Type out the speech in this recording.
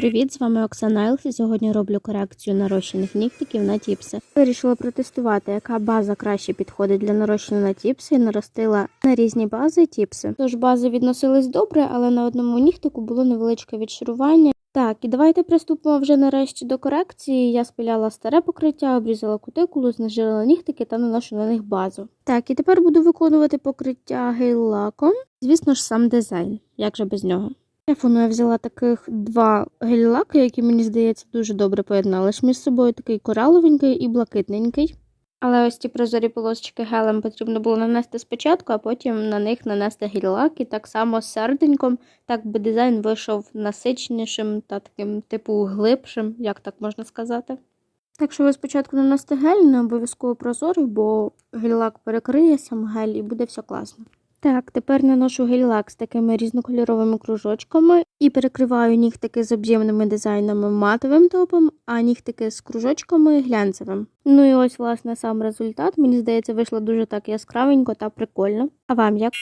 Привіт, з вами Оксана Елф і сьогодні роблю корекцію нарощених нігтиків на тіпси. Вирішила протестувати, яка база краще підходить для нарощення на тіпси і наростила на різні бази тіпси. Тож бази відносились добре, але на одному нігтику було невеличке відшарування. Так, і давайте приступимо вже нарешті до корекції. Я спиляла старе покриття, обрізала кутикулу, знежирила нігтики та наношу на них базу. Так, і тепер буду виконувати покриття гель-лаком. Звісно ж, сам дизайн, як же без нього. Телефону я взяла таких два гель-лаки, які мені здається дуже добре поєдналися між собою. Такий кораловенький і блакитненький. Але ось ці прозорі полосочки гелем потрібно було нанести спочатку, а потім на них нанести гель-лак і так само з серденьком, так би дизайн вийшов насичнішим та таким типу глибшим, як так можна сказати. Так що ви спочатку наносите гель, не обов'язково прозорий, бо гель-лак перекриє сам гель і буде все класно. Так, тепер наношу гель-лак з такими різнокольоровими кружочками і перекриваю нігтики з об'ємними дизайнами матовим топом, а нігтики з кружочками глянцевим. Ну і ось, власне, сам результат. Мені здається, вийшло дуже так яскравенько та прикольно. А вам як?